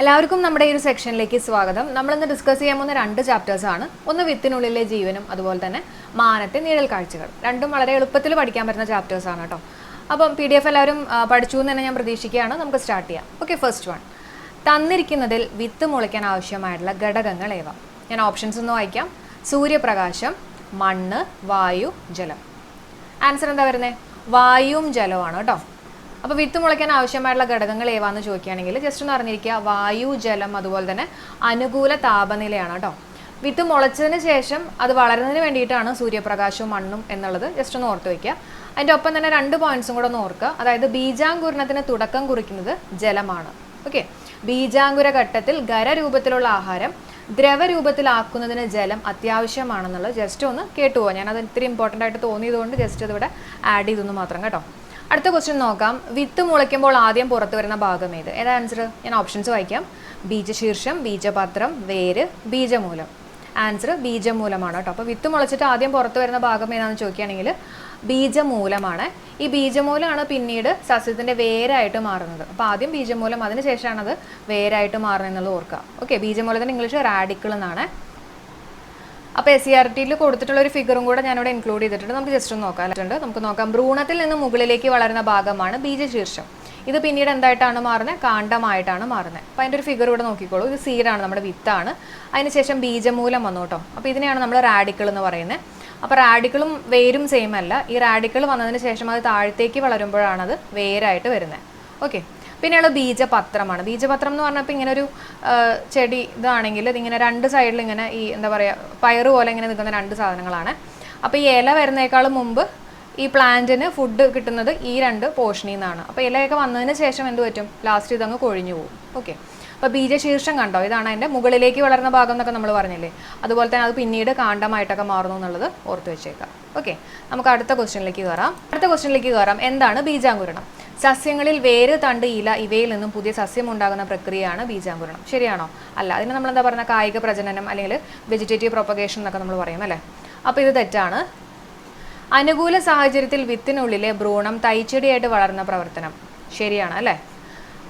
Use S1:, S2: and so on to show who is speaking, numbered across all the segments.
S1: എല്ലാവർക്കും നമ്മുടെ ഈ ഒരു സെക്ഷനിലേക്ക് സ്വാഗതം. നമ്മളിന്ന് ഡിസ്കസ് ചെയ്യാൻ പോകുന്ന രണ്ട് ചാപ്റ്റേഴ്സ് ആണ്. ഒന്ന് വിത്തിനുള്ളിലെ ജീവനും അതുപോലെ തന്നെ മാനത്തെ നിഴൽ കാഴ്ചകൾ. രണ്ടും വളരെ എളുപ്പത്തിൽ പഠിക്കാൻ പറ്റുന്ന ചാപ്റ്റേഴ്സ് ആണ് കേട്ടോ അപ്പം പി ഡി എഫ് എല്ലാവരും പഠിച്ചു എന്ന് തന്നെ ഞാൻ പ്രതീക്ഷിക്കുകയാണ്. നമുക്ക് സ്റ്റാർട്ട് ചെയ്യാം. ഓക്കെ ഫസ്റ്റ് വൺ തന്നിരിക്കുന്നതിൽ വിത്ത് മുളയ്ക്കാൻ ആവശ്യമായിട്ടുള്ള ഘടകങ്ങൾ ഏവ? ഞാൻ ഓപ്ഷൻസ് ഒന്ന് വായിക്കാം. സൂര്യപ്രകാശം മണ്ണ് വായു ജലം. ആൻസർ എന്താ വരുന്നത് വായുവും ജലവുമാണ് കേട്ടോ അപ്പോൾ വിത്ത് മുളയ്ക്കാൻ ആവശ്യമായിട്ടുള്ള ഘടകങ്ങൾ ഏവാന്ന് ചോദിക്കുകയാണെങ്കിൽ ജസ്റ്റ് ഒന്ന് അറിഞ്ഞിരിക്കുക. വായു ജലം അതുപോലെ തന്നെ അനുകൂല താപനിലയാണ് കേട്ടോ. വിത്ത് മുളച്ചതിന് ശേഷം അത് വളരുന്നതിന് വേണ്ടിയിട്ടാണ് സൂര്യപ്രകാശവും മണ്ണും എന്നുള്ളത് ജസ്റ്റ് ഒന്ന് ഓർത്ത് വയ്ക്കുക അതിന്റെ ഒപ്പം തന്നെ രണ്ട് പോയിന്റ്സും കൂടെ ഒന്ന് ഓർക്കുക. അതായത് ബീജാങ്കുരണത്തിന് തുടക്കം കുറിക്കുന്നത് ജലമാണ്. ഓക്കെ ബീജാങ്കുര ഘട്ടത്തിൽ ഖരരൂപത്തിലുള്ള ആഹാരം ദ്രവരൂപത്തിലാക്കുന്നതിന് ജലം അത്യാവശ്യമാണെന്നുള്ളത് ജസ്റ്റ് ഒന്ന് കേട്ടുപോകാം ഞാനത് ഇത്തിരി ഇമ്പോർട്ടന്റ് ആയിട്ട് തോന്നിയതുകൊണ്ട് ജസ്റ്റ് ഇതിവിടെ ആഡ് ചെയ്തെന്ന് മാത്രം കേട്ടോ. അടുത്ത ക്വസ്റ്റ്യൻ നോക്കാം. വിത്ത് മുളയ്ക്കുമ്പോൾ ആദ്യം പുറത്തു വരുന്ന ഭാഗം ഏത്? ഏതാ ആൻസർ ഞാൻ ഓപ്ഷൻസ് വായിക്കാം. ബീജശീർഷം ബീജപത്രം വേര് ബീജമൂലം. ആൻസർ ബീജമൂലമാണ് കേട്ടോ. അപ്പോൾ വിത്ത് മുളച്ചിട്ട് ആദ്യം പുറത്തു വരുന്ന ഭാഗം ഏതാണെന്ന് ചോദിക്കുകയാണെങ്കിൽ ബീജമൂലമാണ്. ഈ ബീജമൂലമാണ് പിന്നീട് സസ്യത്തിന്റെ വേരായിട്ട് മാറുന്നത്. അപ്പോൾ ആദ്യം ബീജമൂലം അതിന് ശേഷമാണ് അത് വേരായിട്ട് മാറുന്നത് എന്നുള്ളത് ഓർക്കുക. ഓക്കെ ബീജമൂലത്തിന് ഇംഗ്ലീഷ് റാഡിക്കിൾ എന്നാണ്. അപ്പോൾ എസ് സി ആർ ടിയിൽ കൊടുത്തിട്ടുള്ള ഒരു ഫിഗറും കൂടെ ഞാനിവിടെ ഇൻക്ലൂഡ് ചെയ്തിട്ടുണ്ട്. നമുക്ക് ജസ്റ്റ് ഒന്ന് നോക്കാം നമുക്ക് നോക്കാം. ഭ്രൂണത്തിൽ നിന്ന് മുകളിലേക്ക് വളരുന്ന ഭാഗമാണ് ബീജശീർഷം. ഇത് പിന്നീട് എന്തായിട്ടാണ് മാറുന്നത്? കാണ്ടമായിട്ടാണ് മാറുന്നത്. അപ്പോൾ അതിന്റെ ഒരു ഫിഗർ ഇവിടെ നോക്കിക്കോളൂ. ഇത് സീഡാണ് നമ്മുടെ വിത്താണ് അതിനുശേഷം ബീജമൂലം വന്നു കേട്ടോ. അപ്പോൾ ഇതിനെയാണ് നമ്മൾ റാഡിക്കൾ എന്ന് പറയുന്നത്. അപ്പോൾ റാഡിക്കളും വേരും സെയിം അല്ല. ഈ റാഡിക്കൾ വന്നതിന് ശേഷം അത് താഴത്തേക്ക് വളരുമ്പോഴാണ് അത് വേരായിട്ട് വരുന്നത്. ഓക്കെ പിന്നെയുള്ള ബീജപത്രമാണ്. ബീജപത്രം എന്ന് പറഞ്ഞപ്പോൾ ഇങ്ങനെ ഒരു ചെടി ഇതാണെങ്കിൽ ഇതിങ്ങനെ രണ്ട് സൈഡിൽ ഇങ്ങനെ ഈ എന്താ പറയുക പയറ് പോലെ ഇങ്ങനെ നിൽക്കുന്ന രണ്ട് സാധനങ്ങളാണ്. അപ്പോൾ ഈ ഇല വരുന്നേക്കാളും മുമ്പ് ഈ പ്ലാന്റിന് ഫുഡ് കിട്ടുന്നത് ഈ രണ്ട് പോർഷനിൽ നിന്നാണ്. അപ്പോൾ ഇലയൊക്കെ വന്നതിന് ശേഷം എന്ത് പറ്റും? ലാസ്റ്റ് ഇതങ്ങ് കൊഴിഞ്ഞു പോകും. ഓക്കെ അപ്പോൾ ബീജശീർഷം കണ്ടോ? ഇതാണ് അതിന്റെ മുകളിലേക്ക് വളർന്ന ഭാഗം എന്നൊക്കെ നമ്മൾ പറഞ്ഞില്ലേ? അതുപോലെ തന്നെ അത് പിന്നീട് കാണ്ടമായിട്ടൊക്കെ മാറുന്നു എന്നുള്ളത് ഓർത്ത് വെച്ചേക്കാം. ഓക്കെ നമുക്ക് അടുത്ത ക്വസ്റ്റ്യനിലേക്ക് കയറാം അടുത്ത ക്വസ്റ്റ്യനിലേക്ക് കയറാം എന്താണ് ബീജാങ്കുരണം? സസ്യങ്ങളിൽ വേര് തണ്ട് ഇല ഇവയിൽ നിന്നും പുതിയ സസ്യം ഉണ്ടാകുന്ന പ്രക്രിയയാണ് ബീജാങ്കുരണം. ശരിയാണോ? അല്ല അതിന് നമ്മൾ എന്താ പറയുക കായിക പ്രജനനം അല്ലെങ്കിൽ വെജിറ്റേറ്റീവ് പ്രൊപ്പഗേഷൻ എന്നൊക്കെ നമ്മൾ പറയും അല്ലേ? അപ്പോൾ ഇത് തെറ്റാണ്. അനുകൂല സാഹചര്യത്തിൽ വിത്തിനുള്ളിലെ ഭ്രൂണം തൈച്ചെടിയായിട്ട് വളർന്ന പ്രവർത്തനം. ശരിയാണ് അല്ലേ?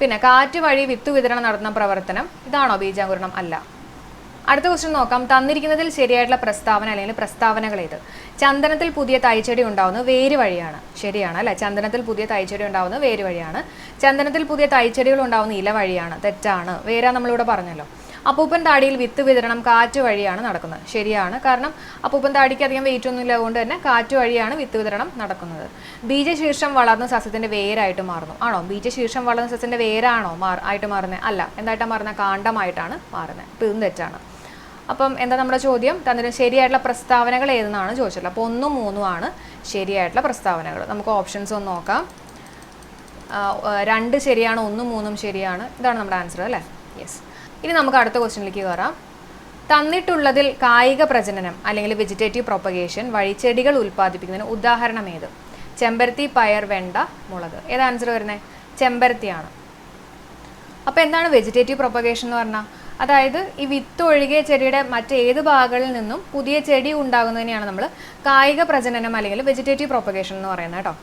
S1: പിന്നെ കാറ്റ് വഴി വിത്ത് വിതരണം നടത്തുന്ന പ്രവർത്തനം ഇതാണോ ബീജാങ്കുരണം? അല്ല. അടുത്ത ക്വസ്റ്റ്യൻ നോക്കാം. തന്നിരിക്കുന്നതിൽ ശരിയായിട്ടുള്ള പ്രസ്താവന അല്ലെങ്കിൽ പ്രസ്താവനകൾ ഏത്? ചന്ദനത്തിൽ പുതിയ തൈച്ചെടി ഉണ്ടാവുന്നത് വേര് വഴിയാണ്. ശരിയാണ് അല്ലെ? ചന്ദനത്തിൽ പുതിയ തൈച്ചെടി ഉണ്ടാവുന്നത് വേര് വഴിയാണ്. ചന്ദനത്തിൽ പുതിയ തൈച്ചെടികൾ ഉണ്ടാവുന്ന ഇല വഴിയാണ്. തെറ്റാണ്. വേരാ നമ്മളിവിടെ പറഞ്ഞല്ലോ. അപ്പൂപ്പൻ താടിയിൽ വിത്ത് വിതരണം കാറ്റ് വഴിയാണ് നടക്കുന്നത്. ശരിയാണ്. കാരണം അപ്പൂപ്പൻ താടിക്ക് അധികം വെയിറ്റ് ഒന്നും ഇല്ലാതുകൊണ്ട് തന്നെ കാറ്റ് വഴിയാണ് വിത്ത് വിതരണം നടക്കുന്നത്. ബീജശീർഷം വളർന്ന സസ്യത്തിന്റെ വേരായിട്ട് മാറുന്നു. ആണോ? ബീജശീർഷം വളർന്ന സസ്യത്തിന്റെ വേരാണോ മാർ ആയിട്ട് മാറുന്നത്? അല്ല. എന്തായിട്ടാണ് മാറുന്നത്? കാണ്ഡമായിട്ടാണ് മാറുന്നത്. തെറ്റാണ്. അപ്പം എന്താ നമ്മുടെ ചോദ്യം? തന്നിട്ട് ശരിയായിട്ടുള്ള പ്രസ്താവനകൾ ഏതെന്നാണ് ചോദിച്ചത് അപ്പോൾ ഒന്നും മൂന്നും ആണ് ശരിയായിട്ടുള്ള പ്രസ്താവനകൾ. നമുക്ക് ഓപ്ഷൻസ് ഒന്ന് നോക്കാം. രണ്ട് ശരിയാണ് ഒന്നും മൂന്നും ശരിയാണ്. ഇതാണ് നമ്മുടെ ആൻസർ അല്ലേ? യെസ് ഇനി നമുക്ക് അടുത്ത ക്വസ്റ്റ്യനിലേക്ക് കയറാം. തന്നിട്ടുള്ളതിൽ കായിക പ്രജനനം അല്ലെങ്കിൽ വെജിറ്റേറ്റീവ് പ്രൊപ്പഗേഷൻ വഴി ചെടികൾ ഉൽപ്പാദിപ്പിക്കുന്നതിന് ഉദാഹരണം ഏത്? ചെമ്പരത്തി പയർ വെണ്ട മുളക്. ഏതാ ആൻസർ വരുന്നത് ചെമ്പരത്തിയാണ്. അപ്പോൾ എന്താണ് വെജിറ്റേറ്റീവ് പ്രൊപ്പഗേഷൻ എന്ന് പറഞ്ഞാൽ? അതായത് ഈ വിത്ത് ഒഴികെ ചെടിയുടെ മറ്റേത് ഭാഗങ്ങളിൽ നിന്നും പുതിയ ചെടി ഉണ്ടാകുന്നതിനെയാണ് നമ്മൾ കായിക പ്രജനനം അല്ലെങ്കിൽ വെജിറ്റേറ്റീവ് പ്രൊപ്പഗേഷൻ എന്ന് പറയുന്നത് കേട്ടോ.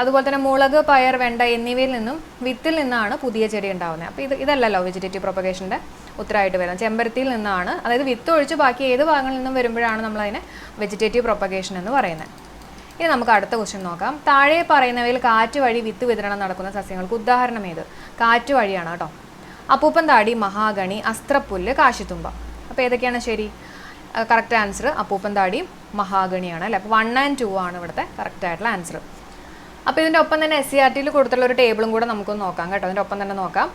S1: അതുപോലെ തന്നെ മുളക് പയർ വെണ്ട എന്നിവയിൽ നിന്നും വിത്തിൽ നിന്നാണ് പുതിയ ചെടി ഉണ്ടാകുന്നത്. അപ്പോൾ ഇത് ഇതല്ലല്ലോ വെജിറ്റേറ്റീവ് പ്രൊപ്പഗേഷന്റെ ഉത്തരമായിട്ട് വരുന്നത്. ചെമ്പരത്തിയിൽ നിന്നാണ് അതായത് വിത്ത് ഒഴിച്ച് ബാക്കി ഏത് ഭാഗങ്ങളിൽ നിന്നും വരുമ്പോഴാണ് നമ്മളതിനെ വെജിറ്റേറ്റീവ് പ്രൊപ്പഗേഷൻ എന്ന് പറയുന്നത്. ഇനി നമുക്ക് അടുത്ത ക്വസ്റ്റ്യൻ നോക്കാം. താഴെ പറയുന്നവയിൽ കാറ്റ് വഴി വിത്ത് വിതരണം നടക്കുന്ന സസ്യങ്ങൾക്ക് ഉദാഹരണം ഏത്? കാറ്റ് വഴിയാണ് കേട്ടോ. അപ്പൂപ്പൻ താടി മഹാഗണി അസ്ത്രപ്പുല്ല് കാശിത്തുമ്പ. അപ്പോൾ ഏതൊക്കെയാണ് ശരി? കറക്റ്റ് ആൻസർ അപ്പൂപ്പൻ താടിയും മഹാഗണിയാണ് അല്ലേ? അപ്പോൾ വൺ ആൻഡ് ടു ആണ് ഇവിടുത്തെ കറക്റ്റ് ആയിട്ടുള്ള ആൻസർ അപ്പോൾ ഇതിന്റെ ഒപ്പം തന്നെ എസ് സി ആർ ടിയിൽ കൊടുത്തുള്ള ഒരു ടേബിളും കൂടെ നമുക്കൊന്ന് നോക്കാം കേട്ടോ. അതിന്റെ ഒപ്പം തന്നെ നോക്കാം.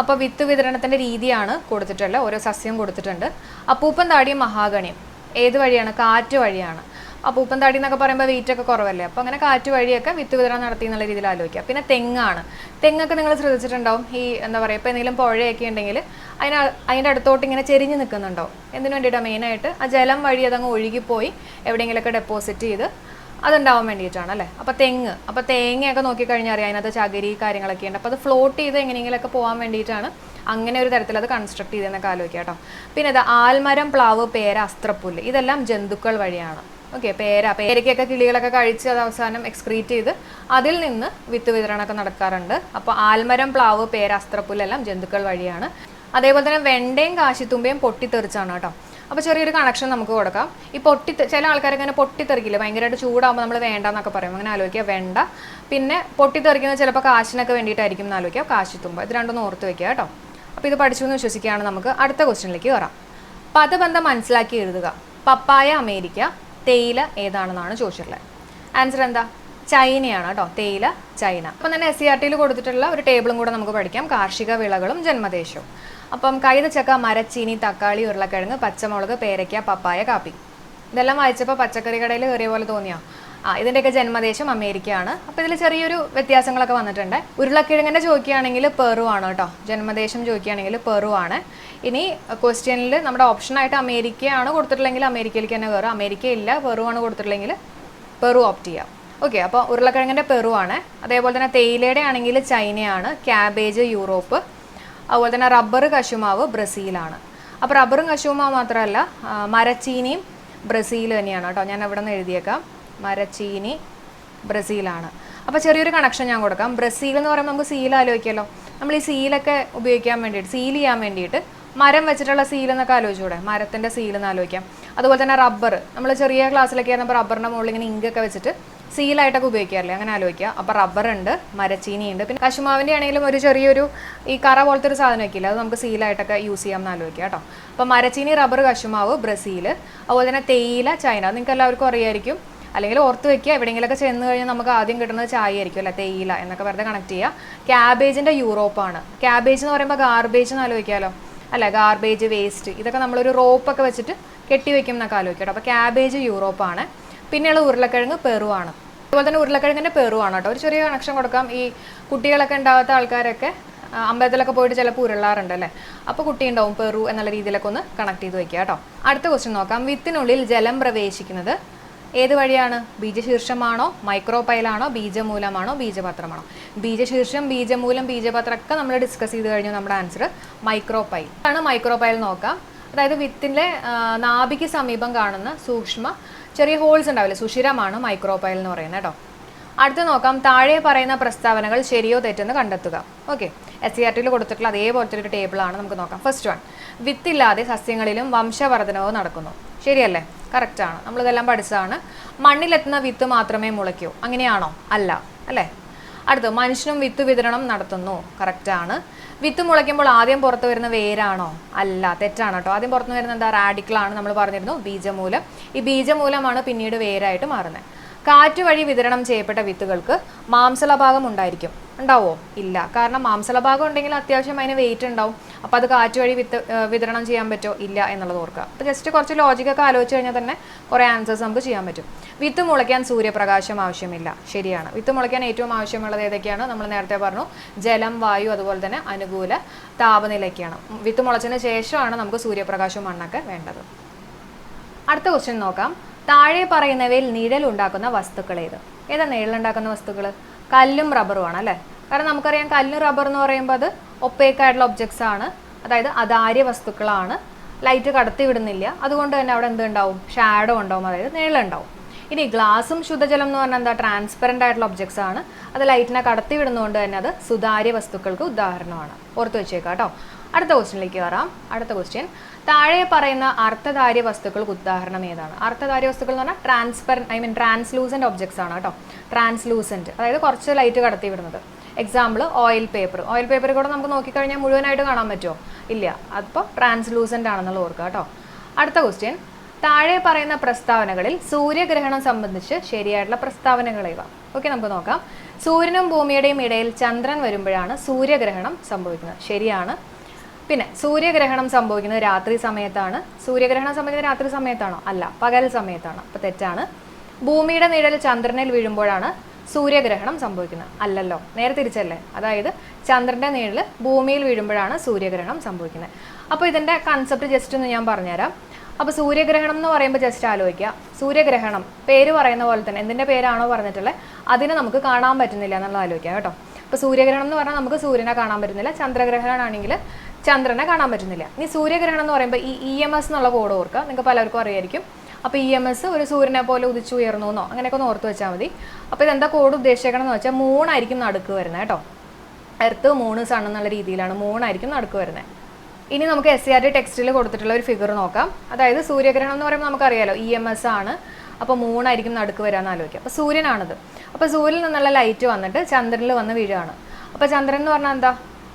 S1: അപ്പോൾ വിത്ത് വിതരണത്തിന്റെ രീതിയാണ് കൊടുത്തിട്ടുള്ളത്. ഓരോ സസ്യം കൊടുത്തിട്ടുണ്ട്. അപ്പൂപ്പൻ താടിയും മഹാഗണിയും. ഏത് വഴിയാണ്? കാറ്റ് വഴിയാണ്. അപ്പൂപ്പൻ തടി എന്നൊക്കെ പറയുമ്പോൾ വെയിറ്റ് ഒക്കെ കുറവല്ലേ? അപ്പോൾ അങ്ങനെ കാറ്റ് വഴിയൊക്കെ വിത്ത് വിതരണം നടത്തി എന്നുള്ള രീതിയിൽ ആലോചിക്കുക. പിന്നെ തെങ്ങാണ്. തെങ്ങൊക്കെ നിങ്ങൾ ശ്രദ്ധിച്ചിട്ടുണ്ടാവും. ഈ എന്താ പറയുക ഇപ്പോൾ എന്തെങ്കിലും പുഴയൊക്കെ ഉണ്ടെങ്കിൽ അതിന് അതിന്റെ അടുത്തോട്ട് ഇങ്ങനെ ചെരിഞ്ഞ് നിൽക്കുന്നുണ്ടാവും. എന്തിനു വേണ്ടിയിട്ടാണ് മെയിനായിട്ട് ആ ജലം വഴി അതങ്ങ് ഒഴുകിപ്പോയി എവിടെയെങ്കിലുമൊക്കെ ഡെപ്പോസിറ്റ് ചെയ്ത് അതുണ്ടാവാൻ വേണ്ടിയിട്ടാണ് അല്ലേ? അപ്പോൾ തെങ്ങ്. അപ്പോൾ തേങ്ങയൊക്കെ നോക്കിക്കഴിഞ്ഞാൽ അറിയാം അതിനകത്ത് ചകിരി കാര്യങ്ങളൊക്കെ ഉണ്ട്. അപ്പോൾ അത് ഫ്ലോട്ട് ചെയ്ത് എങ്ങനെയെങ്കിലുമൊക്കെ പോകാൻ വേണ്ടിയിട്ടാണ് അങ്ങനെ ഒരു തരത്തിൽ അത് കൺസ്ട്രക്ട് ചെയ്തെന്നൊക്കെ ആലോചിക്കാം കേട്ടോ. പിന്നെ ഇത് ആൽമരം പ്ലാവ് പേര അസ്ത്രപ്പുല്ല് ഇതെല്ലാം ജന്തുക്കൾ വഴിയാണ്. ഓക്കെ പേര പേരയ്ക്കൊക്കെ കിളികളൊക്കെ കഴിച്ച് അത് അവസാനം എക്സ്ക്രീറ്റ് ചെയ്ത് അതിൽ നിന്ന് വിത്ത് വിതരണമൊക്കെ നടക്കാറുണ്ട്. അപ്പോൾ ആൽമരം പ്ലാവ് പേര അസ്ത്രപ്പുല്ലെല്ലാം ജന്തുക്കൾ വഴിയാണ്. അതേപോലെ തന്നെ വെണ്ടയും കാശിത്തുമ്പയും പൊട്ടിത്തെറിച്ചാണ് കേട്ടോ. അപ്പോൾ ചെറിയൊരു കണക്ഷൻ നമുക്ക് കൊടുക്കാം. ഈ പൊട്ടി ചില ആൾക്കാരൊക്കെ ഇങ്ങനെ പൊട്ടിത്തെറിക്കില്ല? ഭയങ്കരമായിട്ട് ചൂടാകുമ്പോൾ നമ്മൾ വേണ്ടെന്നൊക്കെ പറയും. അങ്ങനെ ആലോചിക്കുക വേണ്ട. പിന്നെ പൊട്ടിത്തെറിക്കുന്നത് ചിലപ്പോൾ കാശിനൊക്കെ വേണ്ടിയിട്ടായിരിക്കും എന്ന് ആലോചിക്കുക. കാശിത്തുമ്പ ഇത് രണ്ടൊന്നും ഓർത്ത് വെക്കുക കേട്ടോ. അപ്പോൾ ഇത് പഠിച്ചു എന്ന് വിശ്വസിക്കുകയാണ് നമുക്ക് അടുത്ത ക്വസ്റ്റ്യനിലേക്ക് വരാം പദബന്ധം മനസ്സിലാക്കി എഴുതുക. പപ്പായ അമേരിക്ക തേയില ഏതാണെന്നാണ് ചോദിച്ചിട്ടുള്ളത്. ആൻസർ എന്താ? ചൈനയാണ് കേട്ടോ. തേയില ചൈന. അപ്പം തന്നെ എസ് സി ആർ ടിയിൽ കൊടുത്തിട്ടുള്ള ഒരു ടേബിളും കൂടെ നമുക്ക് പഠിക്കാം. കാർഷിക വിളകളും ജന്മദേശവും. അപ്പം കൈതച്ചക്ക മരച്ചീനി തക്കാളി ഉരുളക്കിഴങ്ങ് പച്ചമുളക് പേരയ്ക്ക പപ്പായ കാപ്പി. ഇതെല്ലാം വായിച്ചപ്പോൾ പച്ചക്കറി കടയിൽ കയറിയ പോലെ തോന്നിയോ? ആ ഇതിന്റെയൊക്കെ ജന്മദേശം അമേരിക്കയാണ്. അപ്പോൾ ഇതിൽ ചെറിയൊരു വ്യത്യാസങ്ങളൊക്കെ വന്നിട്ടുണ്ട്. ഉരുളക്കിഴങ്ങിന്റെ ചോദിക്കുകയാണെങ്കിൽ പെറു ആണ് കേട്ടോ. ജന്മദേശം ചോദിക്കുകയാണെങ്കിൽ പെറു ആണ്. ഇനി ക്വസ്റ്റ്യനിൽ നമ്മുടെ ഓപ്ഷനായിട്ട് അമേരിക്കയാണ് കൊടുത്തിട്ടുള്ളതെങ്കിൽ അമേരിക്കയിലേക്ക് തന്നെ കയറും അമേരിക്ക ഇല്ല പെറു ആണ് കൊടുത്തിട്ടുള്ളതെങ്കിൽ പെറു ഓപ്റ്റ് ചെയ്യാം. ഓക്കെ അപ്പോൾ ഉരുളക്കിഴങ്ങിന്റെ പെറു ആണ്. അതേപോലെ തന്നെ തേയിലയുടെ ആണെങ്കിൽ ചൈനയാണ് ക്യാബേജ് യൂറോപ്പ്. അതുപോലെ തന്നെ റബ്ബർ കശുമാവ് ബ്രസീലാണ്. അപ്പോൾ റബ്ബറും കശുമാവ് മാത്രമല്ല മരച്ചീനിയും ബ്രസീൽ തന്നെയാണ് കേട്ടോ. ഞാൻ അവിടെ നിന്ന് എഴുതിയേക്കാം. മരച്ചീനി ബ്രസീലാണ്. അപ്പോൾ ചെറിയൊരു കണക്ഷൻ ഞാൻ കൊടുക്കാം. ബ്രസീൽ എന്ന് പറയുമ്പോൾ നമുക്ക് സീൽ ആലോചിക്കാമല്ലോ നമ്മൾ ഈ സീലൊക്കെ ഉപയോഗിക്കാൻ വേണ്ടിയിട്ട് സീൽ ചെയ്യാൻ വേണ്ടിയിട്ട് മരം വെച്ചിട്ടുള്ള സീൽ എന്നൊക്കെ ആലോചിച്ചൂടെ? മരത്തിന്റെ സീൽ എന്ന് ആലോചിക്കാം. അതുപോലെ തന്നെ റബ്ബർ നമ്മൾ ചെറിയ ക്ലാസ്സിലൊക്കെ ആയിരുന്നപ്പോൾ റബ്ബറിന്റെ മുകളിൽ ഇങ്ങനെ ഇങ്കൊക്കെ വെച്ചിട്ട് സീലായിട്ടൊക്കെ ഉപയോഗിക്കാറില്ലേ? അങ്ങനെ ആലോചിക്കുക. അപ്പോൾ മരച്ചീനി ഉണ്ട്. പിന്നെ കശുമാവിന്റെ ആണെങ്കിലും ഒരു ചെറിയൊരു ഈ കറ പോലത്തെ ഒരു സാധനം ഒക്കെ അത് നമുക്ക് സീലായിട്ടൊക്കെ യൂസ് ചെയ്യാം എന്ന് ആലോചിക്കുക കേട്ടോ. അപ്പോൾ മരച്ചീനി റബ്ബർ കശുമാവ് ബ്രസീൽ അതുപോലെ തന്നെ തേയില ചൈന. നിങ്ങൾക്ക് എല്ലാവർക്കും അറിയായിരിക്കും. അല്ലെങ്കിൽ ഓർത്ത് വെക്കുക എവിടെയെങ്കിലുമൊക്കെ ചെന്ന് കഴിഞ്ഞാൽ നമുക്ക് ആദ്യം കിട്ടുന്നത് ചായ ആയിരിക്കും അല്ലെ? തേയില എന്നൊക്കെ വെറുതെ കണക്ട് ചെയ്യുക. ക്യാബേജിന്റെ യൂറോപ്പാണ്. ക്യാബേജ് എന്ന് പറയുമ്പോൾ ഗാർബേജ് എന്ന് ആലോചിക്കാമല്ലോ അല്ല? ഗാർബേജ് വേസ്റ്റ് ഇതൊക്കെ നമ്മളൊരു റോപ്പൊക്കെ വെച്ചിട്ട് കെട്ടി വെക്കും എന്നൊക്കെ ആലോചിക്കട്ടോ അപ്പോൾ ക്യാബേജ് യൂറോപ്പാണ്. പിന്നെയുള്ള ഉരുളക്കിഴങ്ങ് പെറുവാണ്. അതുപോലെ തന്നെ ഉരുളക്കിഴങ്ങിന്റെ പെറുവാണ് കേട്ടോ. ഒരു ചെറിയ കണക്ഷൻ കൊടുക്കാം. ഈ കുട്ടികളൊക്കെ ഉണ്ടാവാത്ത ആൾക്കാരൊക്കെ അമ്പലത്തിലൊക്കെ പോയിട്ട് ചിലപ്പോൾ ഉരുളാറുണ്ട് അല്ലേ? അപ്പോൾ കുട്ടി ഉണ്ടാവും പെറു എന്നുള്ള രീതിയിലൊക്കെ ഒന്ന് കണക്ട് ചെയ്ത് വെക്കുക കേട്ടോ. അടുത്ത ക്വസ്റ്റ്യൻ നോക്കാം. വിത്തിനുള്ളിൽ ജലം പ്രവേശിക്കുന്നത് ഏത് വഴിയാണ്? ബീജശീർഷമാണോ മൈക്രോപൈലാണോ ബീജമൂലമാണോ ബീജപത്രമാണോ? ബീജശീർഷം ബീജമൂലം ബീജപത്രം ഒക്കെ നമ്മൾ ഡിസ്കസ് ചെയ്ത് കഴിഞ്ഞു നമ്മുടെ ആൻസർ മൈക്രോപൈൽ ആണ് മൈക്രോപൈൽ നോക്കാം അതായത് വിത്തിന്റെ നാഭിക്ക് സമീപം കാണുന്ന സൂക്ഷ്മ ചെറിയ ഹോൾസ് ഉണ്ടാവില്ല? സുഷിരമാണ് മൈക്രോപൈൽ എന്ന് പറയുന്നത് കേട്ടോ. അടുത്ത് നോക്കാം. താഴെ പറയുന്ന പ്രസ്താവനകൾ ശരിയോ തെറ്റെന്ന് കണ്ടെത്തുക. ഓക്കെ. എസ് സി ആർ ടിയിൽ കൊടുത്തിട്ടുള്ള അതേപോലത്തെ ഒരു ടേബിളാണ് നമുക്ക് നോക്കാം. ഫസ്റ്റ് വൺ വിത്തില്ലാതെ സസ്യങ്ങളിലും വംശവർദ്ധനവ് നടക്കുന്നു. ശരിയല്ലേ? കറക്റ്റ് ആണ്. നമ്മളിതെല്ലാം പഠിച്ചതാണ്. മണ്ണിലെത്തുന്ന വിത്ത് മാത്രമേ മുളയ്ക്കൂ. അങ്ങനെയാണോ? അല്ല. അല്ലേ? അടുത്ത് മനുഷ്യനും വിത്ത് വിതരണം നടത്തുന്നു. കറക്റ്റ് ആണ്. വിത്ത് മുളയ്ക്കുമ്പോൾ ആദ്യം പുറത്തു വരുന്ന വേരാണോ? അല്ല. തെറ്റാണ് കേട്ടോ. ആദ്യം പുറത്തു വരുന്ന എന്താ? റാഡിക്കളാണ് നമ്മൾ പറഞ്ഞിരുന്നു. ബീജമൂലം. ഈ ബീജമൂലമാണ് പിന്നീട് വേരായിട്ട് മാറുന്നത്. കാറ്റ് വഴി വിതരണം ചെയ്യപ്പെട്ട വിത്തുകൾക്ക് മാംസളഭാഗം ഉണ്ടായിരിക്കും. ഉണ്ടാവോ? ഇല്ല. കാരണം മാംസലഭാഗം ഉണ്ടെങ്കിൽ അത്യാവശ്യം അതിന് വെയിറ്റ് ഉണ്ടാവും. അപ്പോൾ അത് കാറ്റ് വഴി വിത്ത് വിതരണം ചെയ്യാൻ പറ്റുമോ? ഇല്ല എന്നുള്ളത് ഓർക്കുക. അപ്പോൾ ജസ്റ്റ് കുറച്ച് ലോജിക്കൊക്കെ ആലോചിച്ച് കഴിഞ്ഞാൽ തന്നെ കുറേ ആൻസേഴ്സ് നമുക്ക് ചെയ്യാൻ പറ്റും. വിത്ത് മുളയ്ക്കാൻ സൂര്യപ്രകാശം ആവശ്യമില്ല. ശരിയാണ്. വിത്ത് മുളയ്ക്കാൻ ഏറ്റവും ആവശ്യമുള്ളത് ഏതൊക്കെയാണ്? നമ്മൾ നേരത്തെ പറഞ്ഞു ജലം വായു അതുപോലെ തന്നെ അനുകൂല താപനിലയ്ക്കാണ് വിത്ത് മുളച്ചതിന് ശേഷമാണ് നമുക്ക് സൂര്യപ്രകാശം മണ്ണൊക്കെ വേണ്ടത്. അടുത്ത ക്വസ്റ്റ്യൻ നോക്കാം. താഴെ പറയുന്നവയിൽ നിഴൽ ഉണ്ടാക്കുന്ന വസ്തുക്കൾ ഏത്? ഏതാ നിഴലുണ്ടാക്കുന്ന വസ്തുക്കൾ കല്ലും റബ്ബറുമാണ് അല്ലേ കാരണം നമുക്കറിയാം കല്ലും റബ്ബർ എന്ന് പറയുമ്പോൾ അത് ഒപ്പേക്കായിട്ടുള്ള ഒബ്ജക്ട്സ് ആണ്. അതായത് അതാര്യ വസ്തുക്കളാണ്. ലൈറ്റ് കടത്തി വിടുന്നില്ല. അതുകൊണ്ട് തന്നെ അവിടെ എന്ത് ഉണ്ടാവും? ഷാഡോ ഉണ്ടാവും. അതായത് നിഴലുണ്ടാവും ഇനി ഗ്ലാസും ശുദ്ധജലം എന്ന് പറഞ്ഞാൽ എന്താ? ട്രാൻസ്പെറന്റ് ആയിട്ടുള്ള ഒബ്ജക്ട്സ് ആണ്. അത് ലൈറ്റിനെ കടത്തി വിടുന്നതുകൊണ്ട് തന്നെ അത് സുതാര്യ വസ്തുക്കൾക്ക് ഉദാഹരണമാണ്. ഓർത്ത് വെച്ചേക്കാം കേട്ടോ അടുത്ത ക്വസ്റ്റ്യനിലേക്ക് വരാം. അടുത്ത ക്വസ്റ്റ്യൻ താഴെ പറയുന്ന അർത്ഥധാര്യ വസ്തുക്കൾക്ക് ഉദാഹരണം ഏതാണ്? അർത്ഥധാര്യ വസ്തുക്കൾ എന്ന് പറഞ്ഞാൽ transparent I mean translucent objects ആണ് കേട്ടോ ട്രാൻസ്ലൂസന്റ് അതായത് കുറച്ച് ലൈറ്റ് കടത്തി വിടുന്നത്. Example oil paper oil paper കൂടെ നമുക്ക് നോക്കിക്കഴിഞ്ഞാൽ മുഴുവനായിട്ട് കാണാൻ പറ്റുമോ ഇല്ല. അതിപ്പോൾ ട്രാൻസ്ലൂസന്റ് ആണെന്നുള്ള ഓർക്കുക കേട്ടോ. അടുത്ത ക്വസ്റ്റ്യൻ താഴെ പറയുന്ന പ്രസ്താവനകളിൽ സൂര്യഗ്രഹണം സംബന്ധിച്ച് ശരിയായിട്ടുള്ള പ്രസ്താവനകൾ ഇവ. ഓക്കെ നമുക്ക് നോക്കാം. സൂര്യനും ഭൂമിയുടെയും ഇടയിൽ ചന്ദ്രൻ വരുമ്പോഴാണ് സൂര്യഗ്രഹണം സംഭവിക്കുന്നത്. ശരിയാണ്. പിന്നെ സൂര്യഗ്രഹണം സംഭവിക്കുന്നത് രാത്രി സമയത്താണ്. സൂര്യഗ്രഹണം സംഭവിക്കുന്നത് രാത്രി സമയത്താണോ? അല്ല പകൽ സമയത്താണ്. അപ്പോൾ തെറ്റാണ്. ഭൂമിയുടെ നിഴൽ ചന്ദ്രനിൽ വീഴുമ്പോഴാണ് സൂര്യഗ്രഹണം സംഭവിക്കുന്നത്. അല്ലല്ലോ നേരെ തിരിച്ചല്ലേ? അതായത് ചന്ദ്രന്റെ നിഴൽ ഭൂമിയിൽ വീഴുമ്പോഴാണ് സൂര്യഗ്രഹണം സംഭവിക്കുന്നത്. അപ്പോൾ ഇതിന്റെ കൺസെപ്റ്റ് ജസ്റ്റ് ഒന്ന് ഞാൻ പറഞ്ഞുതരാം. അപ്പോൾ സൂര്യഗ്രഹണം എന്ന് പറയുമ്പോൾ ജസ്റ്റ് ആലോചിക്കുക. സൂര്യഗ്രഹണം പേര് പറയുന്ന പോലെ തന്നെ എന്തിന്റെ പേരാണോ പറഞ്ഞിട്ടുള്ളത് അതിനെ നമുക്ക് കാണാൻ പറ്റുന്നില്ല എന്നുള്ളത് ആലോചിക്കുക കേട്ടോ. അപ്പോൾ സൂര്യഗ്രഹണം എന്ന് പറഞ്ഞാൽ നമുക്ക് സൂര്യനെ കാണാൻ പറ്റുന്നില്ല ചന്ദ്രഗ്രഹണമാണെങ്കിൽ ചന്ദ്രനെ കാണാൻ പറ്റുന്നില്ല. ഇനി സൂര്യഗ്രഹണം എന്ന് പറയുമ്പോൾ ഈ ഇ എം എസ് എന്നുള്ള കോഡ് ഓർക്കുക. നിങ്ങൾക്ക് പലർക്കും അറിയായിരിക്കും. അപ്പോൾ ഇ എം എസ് ഒരു സൂര്യനെ പോലെ ഉദിച്ചു ഉയർന്നു എന്നോ അങ്ങനെയൊക്കെ ഒന്ന് ഓർത്ത് വെച്ചാൽ മതി. അപ്പോൾ ഇതെന്താ കോഡ് ഉദ്ദേശിക്കണം എന്ന് വെച്ചാൽ മൂണായിരിക്കും നടുക്ക് വരുന്നത് കേട്ടോ. എർത്ത് മൂന്ന് സൺ എന്നുള്ള രീതിയിലാണ് മൂണായിരിക്കും നടുക്ക് വരുന്നത്. ഇനി നമുക്ക് എസ് സി ആർ ടി ടെക്സ്റ്റിൽ കൊടുത്തിട്ടുള്ള ഒരു ഫിഗർ നോക്കാം. അതായത് സൂര്യഗ്രഹണം എന്ന് പറയുമ്പോൾ നമുക്കറിയാലോ ഇ എം എസ് ആണ്. അപ്പോൾ മൂണായിരിക്കും നടുക്ക് വരാമെന്ന് ആലോചിക്കുക അപ്പോൾ സൂര്യനാണിത്. അപ്പോൾ സൂര്യനിൽ നിന്നുള്ള ലൈറ്റ് വന്നിട്ട് ചന്ദ്രനിൽ വന്ന് വീഴുകയാണ് അപ്പോൾ ചന്ദ്രൻ എന്ന് പറഞ്ഞാൽ എന്താ?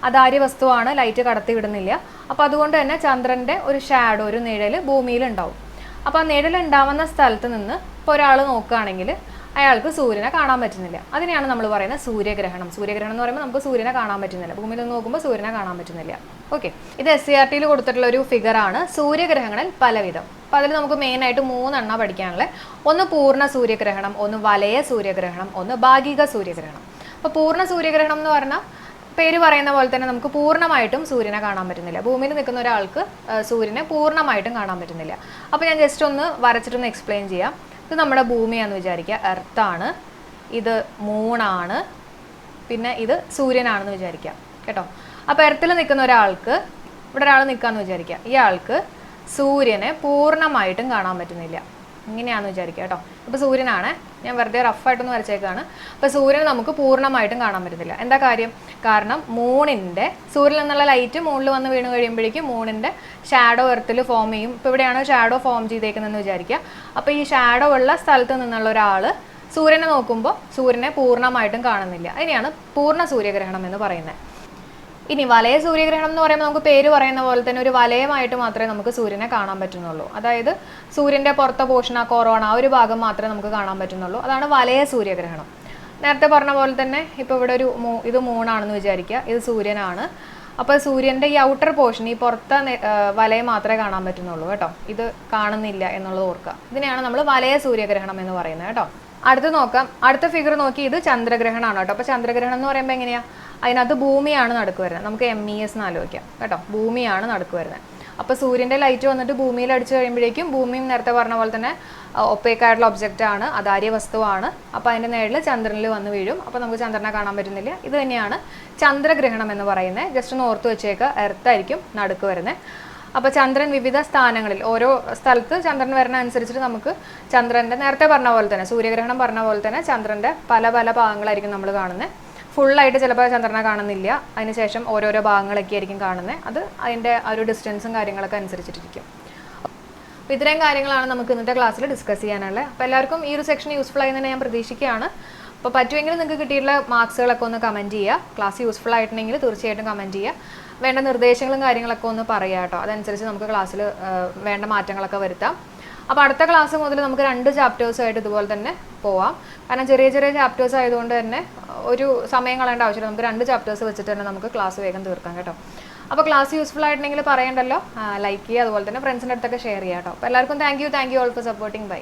S1: അതാര്യ വസ്തുവാണ് ലൈറ്റ് കടത്തി വിടുന്നില്ല. അപ്പോൾ അതുകൊണ്ട് തന്നെ ചന്ദ്രന്റെ ഒരു ഷാഡോ ഒരു നിഴൽ ഭൂമിയിൽ ഉണ്ടാവും. അപ്പോൾ ആ നിഴൽ ഉണ്ടാവുന്ന സ്ഥലത്ത് നിന്ന് ഇപ്പോൾ ഒരാൾ നോക്കുകയാണെങ്കിൽ അയാൾക്ക് സൂര്യനെ കാണാൻ പറ്റുന്നില്ല. അതിനെയാണ് നമ്മൾ പറയുന്നത് സൂര്യഗ്രഹണം. സൂര്യഗ്രഹണം എന്ന് പറയുമ്പോൾ നമുക്ക് സൂര്യനെ കാണാൻ പറ്റുന്നില്ല. ഭൂമിയിൽ നിന്ന് നോക്കുമ്പോൾ സൂര്യനെ കാണാൻ പറ്റുന്നില്ല. ഓക്കെ ഇത് എസ് സി ആർ ടിയിൽ കൊടുത്തിട്ടുള്ള ഒരു ഫിഗറാണ് സൂര്യഗ്രഹങ്ങളിൽ പലവിധം. അപ്പോൾ അതിൽ നമുക്ക് മെയിനായിട്ട് മൂന്നെണ്ണം പഠിക്കാനുള്ളത് ഒന്ന് പൂർണ സൂര്യഗ്രഹണം ഒന്ന് വലയ സൂര്യഗ്രഹണം ഒന്ന് ഭാഗിക സൂര്യഗ്രഹണം. അപ്പോൾ പൂർണ സൂര്യഗ്രഹണം എന്ന് പറഞ്ഞാൽ പേര് പറയുന്ന പോലെ തന്നെ നമുക്ക് പൂർണമായിട്ടും സൂര്യനെ കാണാൻ പറ്റുന്നില്ല. ഭൂമിയിൽ നിൽക്കുന്ന ഒരാൾക്ക് സൂര്യനെ പൂർണമായിട്ടും കാണാൻ പറ്റുന്നില്ല. അപ്പോൾ ഞാൻ ജസ്റ്റ് ഒന്ന് വരച്ചിട്ടൊന്ന് എക്സ്പ്ലെയിൻ ചെയ്യാം. ഇത് നമ്മുടെ ഭൂമിയാണെന്ന് വിചാരിക്കുക. എർത്താണ് ഇത് മൂണാണ് പിന്നെ ഇത് സൂര്യനാണെന്ന് വിചാരിക്കാം കേട്ടോ? അപ്പോൾ എർത്തിൽ നിൽക്കുന്ന ഒരാൾക്ക് ഇവിടെ ഒരാൾ നിൽക്കുകയെന്ന് വിചാരിക്കുക. ഇയാൾക്ക് സൂര്യനെ പൂർണമായിട്ടും കാണാൻ പറ്റുന്നില്ല. ഇങ്ങനെയാണെന്ന് വിചാരിക്കുക കേട്ടോ. ഇപ്പോൾ സൂര്യനാണ്. ഞാൻ വെറുതെ റഫായിട്ടൊന്ന് വരച്ചേക്കാണ്. അപ്പോൾ സൂര്യനെ നമുക്ക് പൂർണമായിട്ടും കാണാൻ പറ്റുന്നില്ല. എന്താ കാര്യം? കാരണം മൂണിന്റെ സൂര്യനിൽ നിന്നുള്ള ലൈറ്റ് മൂണിൽ വന്ന് വീണ് കഴിയുമ്പോഴേക്കും മൂണിന്റെ ഷാഡോ എർത്തിൽ ഫോം ചെയ്യും. ഇപ്പോൾ ഇവിടെയാണ് ഷാഡോ ഫോം ചെയ്തേക്കുന്നതെന്ന് വിചാരിക്കുക. അപ്പോൾ ഈ ഷാഡോ ഉള്ള സ്ഥലത്ത് നിന്നുള്ള ഒരാൾ സൂര്യനെ നോക്കുമ്പോൾ സൂര്യനെ പൂർണമായിട്ടും കാണുന്നില്ല. അതിനെയാണ് പൂർണ സൂര്യഗ്രഹണം എന്ന് പറയുന്നത്. ഇനി വലയ സൂര്യഗ്രഹണം എന്ന് പറയുമ്പോൾ നമുക്ക് പേര് പറയുന്ന പോലെ തന്നെ ഒരു വലയമായിട്ട് മാത്രമേ നമുക്ക് സൂര്യനെ കാണാൻ പറ്റുന്നുള്ളൂ. അതായത് സൂര്യന്റെ പുറത്തെ ആ കൊറോണ ആ ഒരു ഭാഗം മാത്രമേ നമുക്ക് കാണാൻ പറ്റുന്നുള്ളൂ. അതാണ് വലയ സൂര്യഗ്രഹണം. നേരത്തെ പറഞ്ഞ പോലെ തന്നെ ഇപ്പോൾ ഇവിടെ ഒരു മൂ ഇത് മൂണാണെന്ന് വിചാരിക്കുക. ഇത് സൂര്യനാണ്. അപ്പോൾ സൂര്യന്റെ ഈ ഔട്ടർ പോർഷൻ ഈ പുറത്തെ വലയം മാത്രമേ കാണാൻ പറ്റുന്നുള്ളൂ കേട്ടോ. ഇത് കാണുന്നില്ല എന്നുള്ളത് ഓർക്കുക. ഇതിനെയാണ് നമ്മൾ വലയ സൂര്യഗ്രഹണം എന്ന് പറയുന്നത് കേട്ടോ. അടുത്ത് നോക്കാം. അടുത്ത ഫിഗർ നോക്കി ഇത് ചന്ദ്രഗ്രഹണമാണ് കേട്ടോ. അപ്പോൾ ചന്ദ്രഗ്രഹണം എന്ന് പറയുമ്പോൾ എങ്ങനെയാ? അതിനകത്ത് ഭൂമിയാണ് നടുക്ക് വരുന്നത് നമുക്ക് എം ഇ എസ് എന്ന് ആലോചിക്കാം. കേട്ടോ? ഭൂമിയാണ് നടുക്ക് വരുന്നത് അപ്പോൾ സൂര്യന്റെ ലൈറ്റ് വന്നിട്ട് ഭൂമിയിൽ അടിച്ചു കഴിയുമ്പോഴേക്കും ഭൂമിയും നേരത്തെ പറഞ്ഞ പോലെ തന്നെ ഒപ്പേക്കായിട്ടുള്ള ഒബ്ജക്റ്റ് ആണ് അതാര്യ വസ്തുവാണ്. അപ്പോൾ അതിന്റെ നേരിൽ ചന്ദ്രനിൽ വന്ന് വീഴും. അപ്പോൾ നമുക്ക് ചന്ദ്രനെ കാണാൻ പറ്റുന്നില്ല. ഇത് തന്നെയാണ് ചന്ദ്രഗ്രഹണം എന്ന് പറയുന്നത്. ജസ്റ്റ് ഒന്ന് ഓർത്ത് വെച്ചേക്കുക എർത്തായിരിക്കും നടുക്ക് വരുന്നത് അപ്പോൾ ചന്ദ്രൻ വിവിധ സ്ഥാനങ്ങളിൽ ഓരോ സ്ഥലത്ത് ചന്ദ്രൻ വരുന്ന അനുസരിച്ചിട്ട് നമുക്ക് ചന്ദ്രന്റെ നേരത്തെ പറഞ്ഞ പോലെ തന്നെ സൂര്യഗ്രഹണം പറഞ്ഞ പോലെ തന്നെ ചന്ദ്രന്റെ പല പല ഭാഗങ്ങളായിരിക്കും നമ്മൾ കാണുന്നത് ഫുള്ളായിട്ട് ചിലപ്പോൾ ചന്ദ്രനെ കാണുന്നില്ല. അതിനുശേഷം ഓരോരോ ഭാഗങ്ങളൊക്കെ ആയിരിക്കും കാണുന്നത് അത് അതിന്റെ ആ ഒരു ഡിസ്റ്റൻസും കാര്യങ്ങളൊക്കെ അനുസരിച്ചിട്ടിരിക്കും. അപ്പോൾ ഇത്രയും കാര്യങ്ങളാണ് നമുക്ക് ഇന്നത്തെ ക്ലാസ്സിൽ ഡിസ്കസ് ചെയ്യാനുള്ളത് അപ്പോൾ എല്ലാവർക്കും ഈ ഒരു സെക്ഷൻ യൂസ്ഫുൾ ആയി തന്നെ ഞാൻ പ്രതീക്ഷിക്കുകയാണ്. അപ്പോൾ പറ്റുമെങ്കിൽ നിങ്ങൾക്ക് കിട്ടിയിട്ടുള്ള മാർക്സുകളൊക്കെ ഒന്ന് കമന്റ് ചെയ്യുക. ക്ലാസ് യൂസ്ഫുൾ ആയിട്ടുണ്ടെങ്കിൽ തീർച്ചയായിട്ടും കമന്റ് ചെയ്യുക. വേണ്ട നിർദ്ദേശങ്ങളും കാര്യങ്ങളൊക്കെ ഒന്ന് പറയുക കേട്ടോ. അതനുസരിച്ച് നമുക്ക് ക്ലാസ്സിൽ വേണ്ട മാറ്റങ്ങളൊക്കെ വരുത്താം. അപ്പോൾ അടുത്ത ക്ലാസ് മുതൽ നമുക്ക് രണ്ട് ചാപ്റ്റേഴ്സായിട്ട് ഇതുപോലെ തന്നെ പോവാം. കാരണം ചെറിയ ചെറിയ ചാപ്റ്റേഴ്സ് ആയതുകൊണ്ട് തന്നെ ഒരു സമയം കളയേണ്ട ആവശ്യമില്ല. നമുക്ക് രണ്ട് ചാപ്റ്റേഴ്സ് വെച്ചിട്ട് തന്നെ നമുക്ക് ക്ലാസ് വേഗം തീർക്കാം കേട്ടോ. അപ്പോൾ ക്ലാസ് യൂസ്ഫുൾ ആയിട്ടുണ്ടെങ്കിൽ പറയണ്ടല്ലോ. ലൈക്ക് ചെയ്യുക അതുപോലെ തന്നെ ഫ്രണ്ട്സിന്റെ അടുത്തൊക്കെ ഷെയർ ചെയ്യാം കേട്ടോ. അപ്പോൾ എല്ലാവർക്കും thank you thank you all for supporting bye